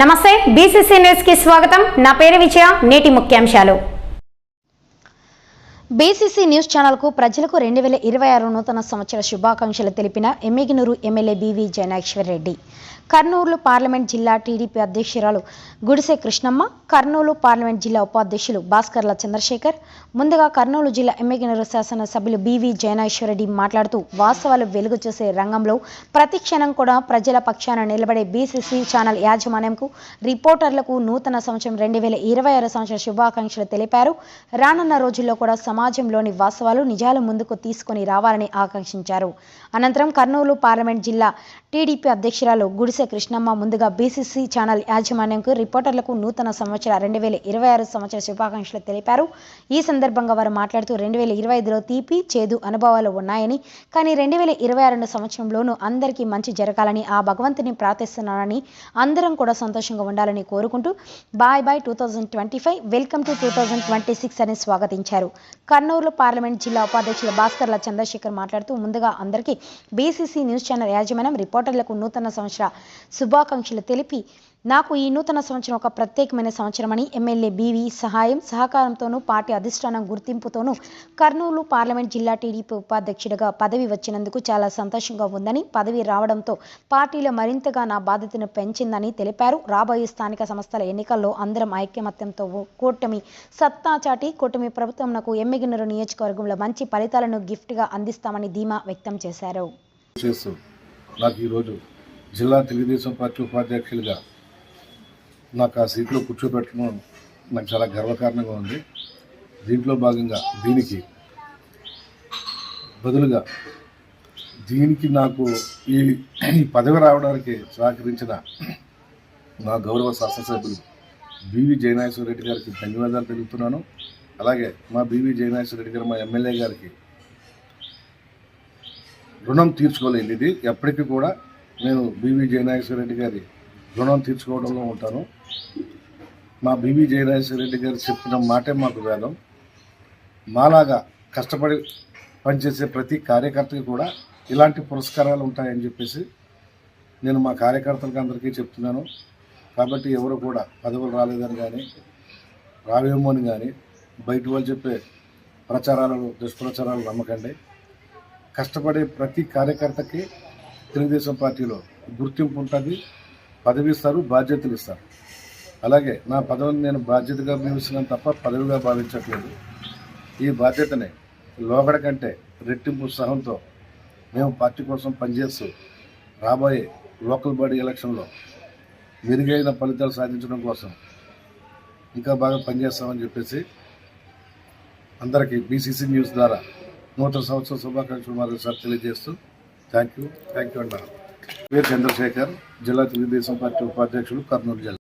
నమస్తే బీసీసీ న్యూస్కి స్వాగతం. నా పేరు విజయ నేటి ముఖ్యాంశాలు. బీసీసీ న్యూస్ ఛానల్కు ప్రజలకు రెండు వేల ఇరవై ఆరు నూతన సంవత్సర శుభాకాంక్షలు తెలిపిన ఎమ్మిగినూరు ఎమ్మెల్యే బీవీ జనాక్షర్ రెడ్డి. కర్నూలు పార్లమెంట్ జిల్లా టీడీపీ అధ్యక్షురాలు గుడిసె కృష్ణమ్మ కర్నూలు పార్లమెంట్ జిల్లా ఉపాధ్యక్షులు భాస్కర్ల చంద్రశేఖర్ ముందుగా కర్నూలు జిల్లా ఎమ్మిగినూరు శాసనసభ్యులు బీవీ జయనాశ్వరరెడ్డి మాట్లాడుతూ వాస్తవాలు వెలుగు చూసే రంగంలో ప్రతి క్షణం కూడా ప్రజల పక్షాన నిలబడే బీసీసీ ఛానల్ యాజమాన్యంకు రిపోర్టర్లకు నూతన సంవత్సరం రెండు వేల ఇరవై ఆరు సంవత్సర శుభాకాంక్షలు తెలిపారు. రానున్న రోజుల్లో కూడా సమాజంలోని వాస్తవాలు నిజాలు ముందుకు తీసుకొని రావాలని ఆకాంక్షించారు. అనంతరం కర్నూలు పార్లమెంట్ జిల్లా టీడీపీ అధ్యక్షురాలు గుడిసె కృష్ణమ్మ ముందుగా బీసీసీ ఛానల్ యాజమాన్యంకు రిపోర్టర్లకు నూతన సంవత్సర రెండు వేల ఇరవై ఆరు సంవత్సర శుభాకాంక్షలు తెలిపారు. ఈ సందర్భంగా వారు మాట్లాడుతూ రెండు వేల ఇరవై ఐదులో తీపి చేదు అనుభవాలు ఉన్నాయని కానీ రెండు వేల ఇరవై ఆరు సంవత్సరంలోనూ అందరికీ మంచి జరగాలని ఆ భగవంతుని ప్రార్థిస్తున్నానని అందరం కూడా సంతోషంగా ఉండాలని కోరుకుంటూ bye bye two thousand twenty five welcome to two thousand twenty six అని స్వాగతించారు. కర్నూలు పార్లమెంట్ జిల్లా ఉపాధ్యక్షులు భాస్కర్ల చంద్రశేఖర్ మాట్లాడుతూ ముందుగా అందరికీ బీసీసీ న్యూస్ ఛానల్ యాజమాన్యం రిపోర్టర్లకు నూతన సంవత్సర శుభాకాంక్షలు తెలిపి నాకు ఈ నూతన సంవత్సరం ఒక ప్రత్యేకమైన సంవత్సరమని ఎమ్మెల్యే బీవి సహాయం సహకారంతోనూ పార్టీ అధిష్టానం గుర్తింపుతోనూ కర్నూలు పార్లమెంట్ జిల్లా టీడీపీ ఉపాధ్యక్షుడిగా పదవి వచ్చినందుకు చాలా సంతోషంగా ఉందని పదవి రావడంతో పార్టీలో మరింతగా నా బాధ్యతను పెంచిందని తెలిపారు. రాబోయే స్థానిక సంస్థల ఎన్నికల్లో అందరం ఐక్యమత్యంతో కూటమి సత్తా చాటి కూటమి ప్రభుత్వంకు ఎమ్మిగినరు నియోజకవర్గంలో మంచి ఫలితాలను గిఫ్ట్గా అందిస్తామని ధీమా వ్యక్తం చేశారు. నాకు ఈరోజు జిల్లా తెలుగుదేశం పార్టీ ఉపాధ్యక్షులుగా నాకు ఆ సీట్లో కూర్చోబెట్టడం నాకు చాలా గర్వకారణంగా ఉంది. దీంట్లో భాగంగా దీనికి బదులుగా దీనికి నాకు ఈ పదవి రావడానికి సహకరించిన నా గౌరవ శాసనసభ్యులు బీవీ జయనాశ్వర రెడ్డి గారికి ధన్యవాదాలు తెలుపుతున్నాను. అలాగే మా బీవీ జయనాశ్వర రెడ్డి గారు మా ఎమ్మెల్యే గారికి రుణం తీర్చుకోలేదు ఇది ఎప్పటికీ కూడా నేను బీవీ జయనాగేశ్వర రెడ్డి గారి రుణం తీర్చుకోవడంలో ఉంటాను. మా బీవీ జయనాగేశ్వర రెడ్డి గారు చెప్పిన మాటే మాకు వేదం. మాలాగా కష్టపడి పనిచేసే ప్రతి కార్యకర్తకి కూడా ఇలాంటి పురస్కారాలు ఉంటాయని చెప్పేసి నేను మా కార్యకర్తలకు అందరికీ చెప్తున్నాను. కాబట్టి ఎవరు కూడా పదవులు రాలేదని కానీ రావేమో అని కానీ బయట వాళ్ళు చెప్పే ప్రచారాలు దుష్ప్రచారాలు నమ్మకండి. కష్టపడే ప్రతి కార్యకర్తకి తెలుగుదేశం పార్టీలో గుర్తింపు ఉంటుంది పదవి ఇస్తారు బాధ్యతలు ఇస్తారు. అలాగే నా పదవిని నేను బాధ్యతగా భావిస్తున్నాను తప్ప పదవిగా భావించట్లేదు. ఈ బాధ్యతని లోగడ కంటే రెట్టింపు ఉత్సాహంతో మేము పార్టీ కోసం పనిచేస్తూ రాబోయే లోకల్ బాడీ ఎలక్షన్లో మెరుగైన ఫలితాలు సాధించడం కోసం ఇంకా బాగా పనిచేస్తామని చెప్పేసి అందరికీ బీసీసీ న్యూస్ ద్వారా నూతన సంవత్సర శుభాకాంక్షలు మరోసారి తెలియజేస్తూ థ్యాంక్ యూ థ్యాంక్ యూ అన్నారు పేరు చంద్రశేఖర్ జిల్లా తెలుగుదేశం పార్టీ ఉపాధ్యక్షులు కర్నూలు జిల్లా